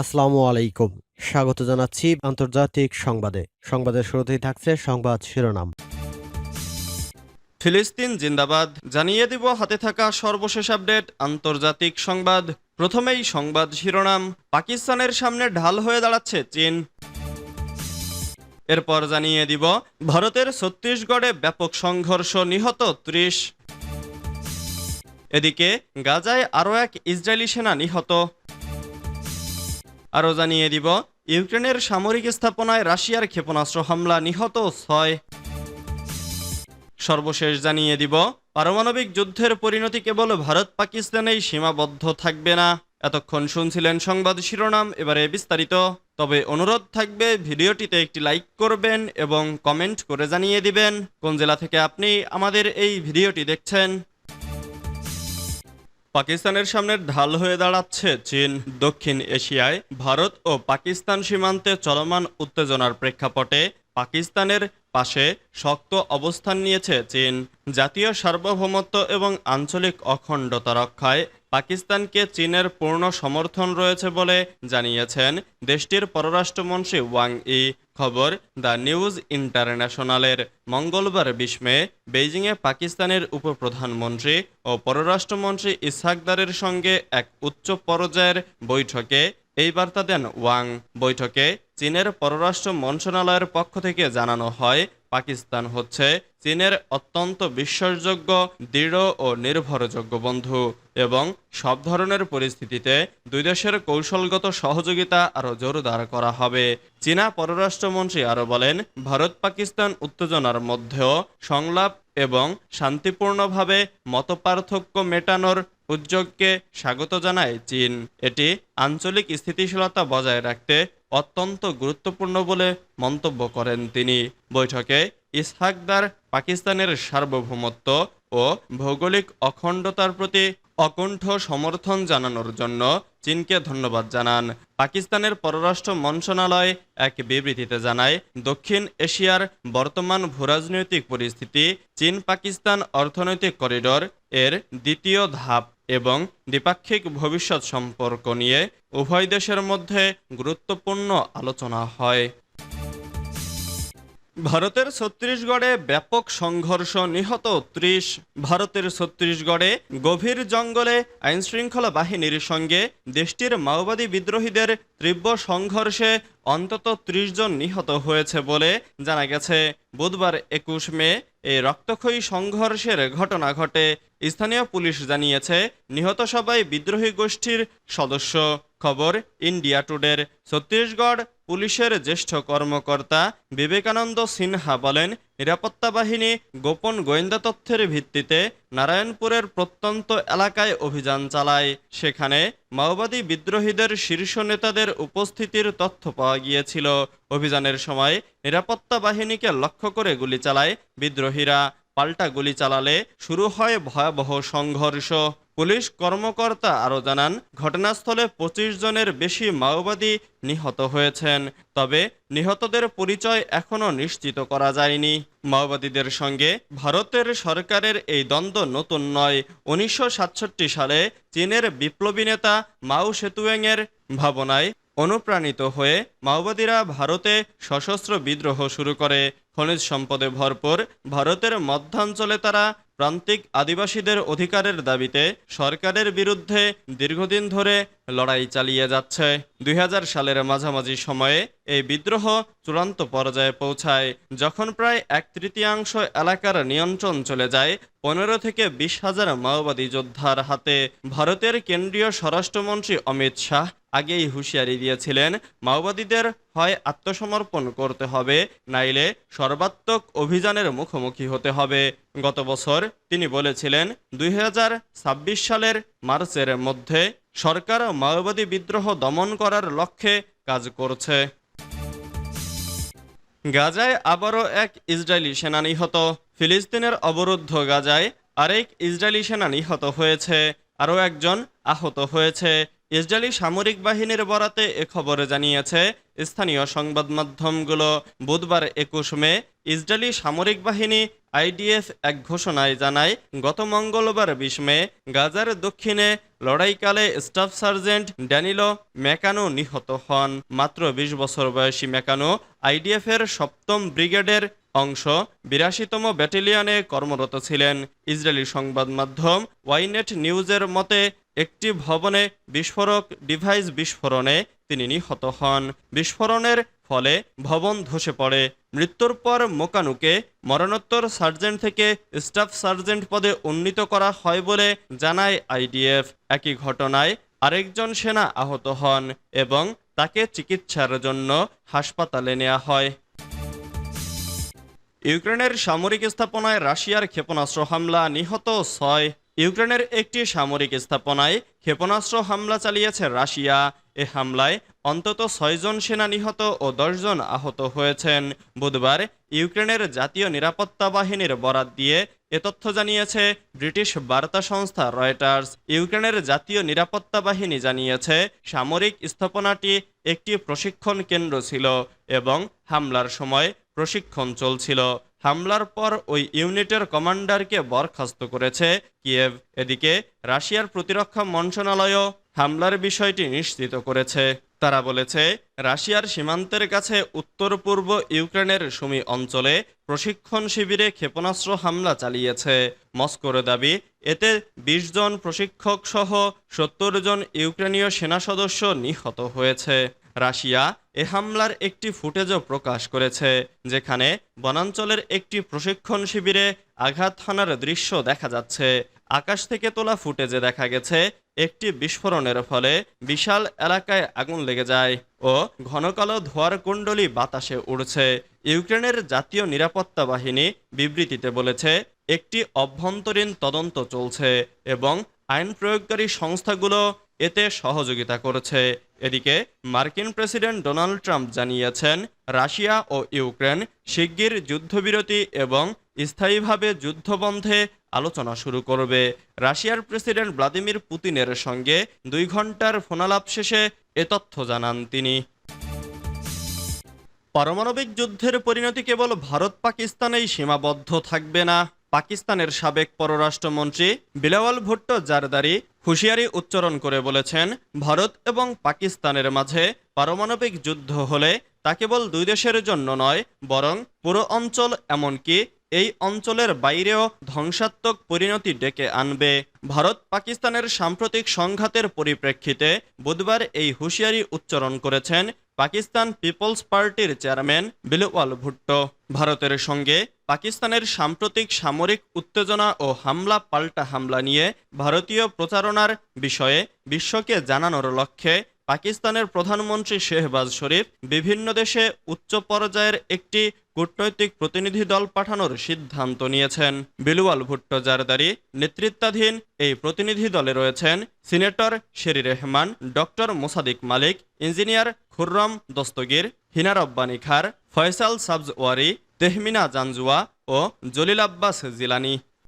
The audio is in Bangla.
আসসালামু আলাইকুম। স্বাগত জানাচ্ছি আন্তর্জাতিক সংবাদে। সংবাদের শুরুতেই থাকছে সংবাদ শিরোনাম। ফিলিস্তিন জিন্দাবাদ। জানিয়ে দিব হাতে থাকা সর্বশেষ আপডেট, আন্তর্জাতিক সংবাদ। প্রথমেই সংবাদ শিরোনাম, পাকিস্তানের সামনে ঢাল হয়ে দাঁড়াচ্ছে চীন। এরপর জানিয়ে দিব, ভারতের ছত্তিশগড়ে ব্যাপক সংঘর্ষ নিহত ত্রিশ। এদিকে, গাজায় আরও এক ইসরায়েলি সেনা নিহত। আরও জানিয়ে দিব, ইউক্রেনের সামরিক স্থাপনায় রাশিয়ার ক্ষেপণাস্ত্র হামলা নিহত ছয়। সর্বশেষ জানিয়ে দিব, পারমাণবিক যুদ্ধের পরিণতি কেবল ভারত পাকিস্তানেই সীমাবদ্ধ থাকবে না। এতক্ষণ শুনছিলেন সংবাদ শিরোনাম, এবারে বিস্তারিত। তবে অনুরোধ থাকবে, ভিডিওটিতে একটি লাইক করবেন এবং কমেন্ট করে জানিয়ে দিবেন। কোন জেলা থেকে আপনি আমাদের এই ভিডিওটি দেখছেন? পাকিস্তানের সামনে ঢাল হয়ে দাঁড়াচ্ছে চীন, দক্ষিণ এশিয়ায়। ভারত ও পাকিস্তান সীমান্তে চলমান উত্তেজনার প্রেক্ষাপটে পাকিস্তানের পাশে শক্ত অবস্থান নিয়েছে চীন। জাতীয় সার্বভৌমত্ব এবং আঞ্চলিক অখণ্ডতা রক্ষায় পাকিস্তানকে চীনের পূর্ণ সমর্থন রয়েছে বলে জানিয়েছেন দেশটির পররাষ্ট্রমন্ত্রী ওয়াং ই। খবর, দ্য নিউজ ইন্টারন্যাশনালের। মঙ্গলবার বিশ মে বেইজিংয়ে পাকিস্তানের উপপ্রধানমন্ত্রী ও পররাষ্ট্রমন্ত্রী ইসহাকদারের সঙ্গে এক উচ্চ পর্যায়ের বৈঠকে এই বার্তা দেন ওয়াং। বৈঠকে চীনের পররাষ্ট্র মন্ত্রণালয়ের পক্ষ থেকে জানানো হয় পাকিস্তান হচ্ছে চীনের অত্যন্ত বিশ্বাসযোগ্য, দৃঢ় ও নির্ভরযোগ্য বন্ধু এবং সব ধরনের পরিস্থিতিতে দুই দেশের কৌশলগত সহযোগিতা আরও জোরদার করা হবে। চীনা পররাষ্ট্রমন্ত্রী আরও বলেন, ভারত পাকিস্তান উত্তেজনার মধ্যেও সংলাপ এবং শান্তিপূর্ণভাবে মতপার্থক্য মেটানোর উদ্যোগকে স্বাগত জানায় চীন। এটি আঞ্চলিক স্থিতিশীলতা বজায় রাখতে অত্যন্ত গুরুত্বপূর্ণ বলে মন্তব্য করেন তিনি। বৈঠকে ইসহাকদার পাকিস্তানের সার্বভৌমত্ব ও ভৌগোলিক অখণ্ডতার প্রতি অকুণ্ঠ সমর্থন জানানোর জন্য চীনকে ধন্যবাদ জানান। পাকিস্তানের পররাষ্ট্র মন্ত্রণালয় এক বিবৃতিতে জানায়, দক্ষিণ এশিয়ার বর্তমান ভূরাজনৈতিক পরিস্থিতি চীন পাকিস্তান অর্থনৈতিক করিডোর এর দ্বিতীয় ধাপ। এবং দ্বিপাক্ষিক ভবিষ্যৎ সম্পর্ক নিয়ে উভয় দেশের মধ্যে গুরুত্বপূর্ণ আলোচনা হয়। ভারতের ছত্তিশগড়ে ব্যাপক সংঘর্ষ নিহত ত্রিশ। ভারতের ছত্তিশগড়ে গভীর জঙ্গলে আইনশৃঙ্খলা বাহিনীর সঙ্গে দেশটির মাওবাদী বিদ্রোহীদের তীব্র সংঘর্ষে অন্তত ত্রিশ জন নিহত হয়েছে বলে জানা গেছে। বুধবার একুশ মে এই রক্তক্ষয়ী সংঘর্ষের ঘটনা ঘটে। স্থানীয় পুলিশ জানিয়েছে, নিহত সবাই বিদ্রোহী গোষ্ঠীর সদস্য। খবর ইন্ডিয়া টুডের। ছত্তিশগড় পুলিশের জ্যেষ্ঠ কর্মকর্তা বিবেকানন্দ সিনহা বলেন, নিরাপত্তা বাহিনী গোপন গোয়েন্দা তথ্যের ভিত্তিতে নারায়ণপুরের প্রত্যন্ত এলাকায় অভিযান চালায়। সেখানে মাওবাদী বিদ্রোহীদের শীর্ষ নেতাদের উপস্থিতির তথ্য পাওয়া গিয়েছিল। অভিযানের সময় নিরাপত্তা বাহিনীকে লক্ষ্য করে গুলি চালায় বিদ্রোহীরা। পাল্টা গুলি চালালে শুরু হয় ভয়াবহ সংঘর্ষ। পুলিশ কর্মকর্তা আরও জানান, ঘটনাস্থলে পঁচিশ জনের বেশি মাওবাদী নিহত হয়েছেন, তবে নিহতদের পরিচয় এখনও নিশ্চিত করা যায়নি। মাওবাদীদের সঙ্গে ভারতের সরকারের এই দ্বন্দ্ব নতুন নয়। উনিশশো সালে চীনের বিপ্লবী নেতা মাও সেতুয়েংয়ের ভাবনায় অনুপ্রাণিত হয়ে মাওবাদীরা ভারতে সশস্ত্র বিদ্রোহ শুরু করে। খনিজ সম্পদে ভরপুর ভারতের মধ্যাঞ্চলে তারা প্রান্তিক আদিবাসীদের অধিকারের দাবিতে সরকারের বিরুদ্ধে দীর্ঘদিন ধরে লড়াই চালিয়ে যাচ্ছে। দুই হাজার সালের মাঝামাঝি সময়ে এই বিদ্রোহ চূড়ান্ত পর্যায়ে পৌঁছায়, যখন প্রায় এক তৃতীয়াংশ এলাকার নিয়ন্ত্রণ চলে যায় পনেরো থেকে বিশ হাজার মাওবাদী যোদ্ধার হাতে। ভারতের কেন্দ্রীয় স্বরাষ্ট্রমন্ত্রী অমিত শাহ আগেই হুঁশিয়ারি দিয়েছিলেন, মাওবাদীদের হয় আত্মসমর্পণ করতে হবে, নাইলে সর্বাত্মক অভিযানের মুখোমুখি হতে হবে। গত বছর তিনি বলেছিলেন, দুই হাজার ছাব্বিশ সালের মার্চের মধ্যে সরকার মাওবাদী বিদ্রোহ দমন করার লক্ষ্যে কাজ করছে। গাজায় আবারও এক ইসরায়েলি সেনা নিহত। ফিলিস্তিনের অবরুদ্ধ গাজায় আরেক ইসরায়েলি সেনা নিহত হয়েছে। আরও একজন আহত হয়েছে। ইসরায়েলি সামরিক বাহিনীর বরাতে এ খবরে জানিয়েছে। স্থানীয় সংবাদ মাধ্যমগুলো বুধবার একুশ মে ইসরায়েলি সামরিক বাহিনী আইডিএফ এক ঘোষণায় জানায়, গত মঙ্গলবার বিশ মে গাজার দক্ষিণে লড়াইকালে স্টাফ সার্জেন্ট ড্যানিলো মেকানো নিহত হন। মাত্র ২০ বছর বয়সী মেকানো আইডিএফের সপ্তম ব্রিগেডের অংশ, বিরাশিতম ব্যাটালিয়নে কর্মরত ছিলেন। ইসরায়েলি সংবাদ মাধ্যম ওয়াইনেট নিউজের মতে একটি ভবনে বিস্ফোরক ডিভাইস বিস্ফোরণে তিনি নিহত হন। বিস্ফোরণের ফলে ভবন ধসে পড়ে। মৃত্যুর পর মোকানুকে মরণোত্তর সার্জেন্ট থেকে স্টাফ সার্জেন্ট পদে উন্নীত করা হয় বলে জানায় আইডিএফ। একই ঘটনায় আরেকজন সেনা আহত হন এবং তাকে চিকিৎসার জন্য হাসপাতালে নেওয়া হয়। ইউক্রেনের সামরিক স্থাপনায় রাশিয়ার ক্ষেপণাস্ত্র হামলা নিহত ছয় ইউক্রেনের একটি সামরিক স্থাপনায় ক্ষেপণাস্ত্র হামলা চালিয়েছে রাশিয়া। এ হামলায় অন্তত ছয়জন সেনা নিহত ও দশজন আহত হয়েছেন। বুধবার ইউক্রেনের জাতীয় নিরাপত্তা বাহিনীর বরাত দিয়ে এ তথ্য জানিয়েছে ব্রিটিশ বার্তা সংস্থা রয়টার্স। ইউক্রেনের জাতীয় নিরাপত্তা বাহিনী জানিয়েছে সামরিক স্থাপনাটি একটি প্রশিক্ষণ কেন্দ্র ছিল এবং হামলার সময় প্রশিক্ষণ চলছিল। হামলার পর ওই ইউনিটের কমান্ডারকে বরখাস্ত করেছে কিয়েভ। এদিকে রাশিয়ার প্রতিরক্ষা মন্ত্রণালয়ও হামলার বিষয়টি নিশ্চিত করেছে। তারা বলেছে, রাশিয়ার সীমান্তের কাছে উত্তর পূর্ব ইউক্রেনের সুমি অঞ্চলে প্রশিক্ষণ শিবিরে ক্ষেপণাস্ত্র হামলা চালিয়েছে। মস্কোর দাবি, এতে ২০ জন প্রশিক্ষক সহ সত্তর জন ইউক্রেনীয় সেনা সদস্য নিহত হয়েছে। রাশিয়া এ হামলার একটি ফুটেজও প্রকাশ করেছে, যেখানে বনাঞ্চলের একটি প্রশিক্ষণ শিবিরে আঘাত হানার দৃশ্য দেখা যাচ্ছে। আকাশ থেকে তোলা ফুটেজে দেখা গেছে, একটি বিস্ফোরণের ফলে বিশাল এলাকায় আগুন লেগে যায় ও ঘন কালো ধোয়ার কুণ্ডলী বাতাসে উড়ছে। ইউক্রেনের জাতীয় নিরাপত্তা বাহিনী বিবৃতিতে বলেছে, একটি অভ্যন্তরীণ তদন্ত চলছে এবং আইন প্রয়োগকারী সংস্থাগুলো এতে সহযোগিতা করেছে। এদিকে মার্কিন প্রেসিডেন্ট ডোনাল্ড ট্রাম্প জানিয়েছেন, রাশিয়া ও ইউক্রেন শিগগির যুদ্ধবিরতি এবং স্থায়ীভাবে যুদ্ধবন্ধে আলোচনা শুরু করবে। রাশিয়ার প্রেসিডেন্ট ভ্লাদিমির পুতিনের সঙ্গে দুই ঘণ্টার ফোনালাপ শেষে এ তথ্য জানান তিনি। পারমাণবিক যুদ্ধের পরিণতি কেবল ভারত পাকিস্তানেই সীমাবদ্ধ থাকবে না। পাকিস্তানের সাবেক পররাষ্ট্রমন্ত্রী বিলাওয়াল ভুট্টো জারদারি হুঁশিয়ারি উচ্চারণ করে বলেছেন, ভারত এবং পাকিস্তানের মাঝে পারমাণবিক যুদ্ধ হলে তা কেবল দুই দেশের জন্য নয়, বরং পুরো অঞ্চল এমনকি এই অঞ্চলের বাইরেও ধ্বংসাত্মক পরিণতি ডেকে আনবে। ভারত পাকিস্তানের সাম্প্রতিক সংঘাতের পরিপ্রেক্ষিতে বুধবার এই হুঁশিয়ারি উচ্চারণ করেছেন পাকিস্তান পিপলস পার্টির চেয়ারম্যান বিলওয়াল ভুট্টো। ভারতের সঙ্গে পাকিস্তানের সাম্প্রতিক সামরিক উত্তেজনা ও হামলা, পাল্টা হামলা নিয়ে ভারতীয় প্রচারণার বিষয়ে বিশ্বকে জানানোর লক্ষ্যে পাকিস্তানের প্রধানমন্ত্রী শেহবাজ শরীফ বিভিন্ন দেশে উচ্চ পর্যায়ের একটি কূটনৈতিক প্রতিনিধি দল পাঠানোর সিদ্ধান্ত নিয়েছেন। বিলুয়াল ভুট্টো জারদারি নেতৃত্বাধীন এই প্রতিনিধি দলে রয়েছেন senator Sherry Rehman, doctor Musadik Malik, engineer Khurram Dastgir Hina Rabbani Khar Faisal সাবজ ওয়ারি তেহমিনা জানজুয়া ও জলিল আব্বাস জিলানি।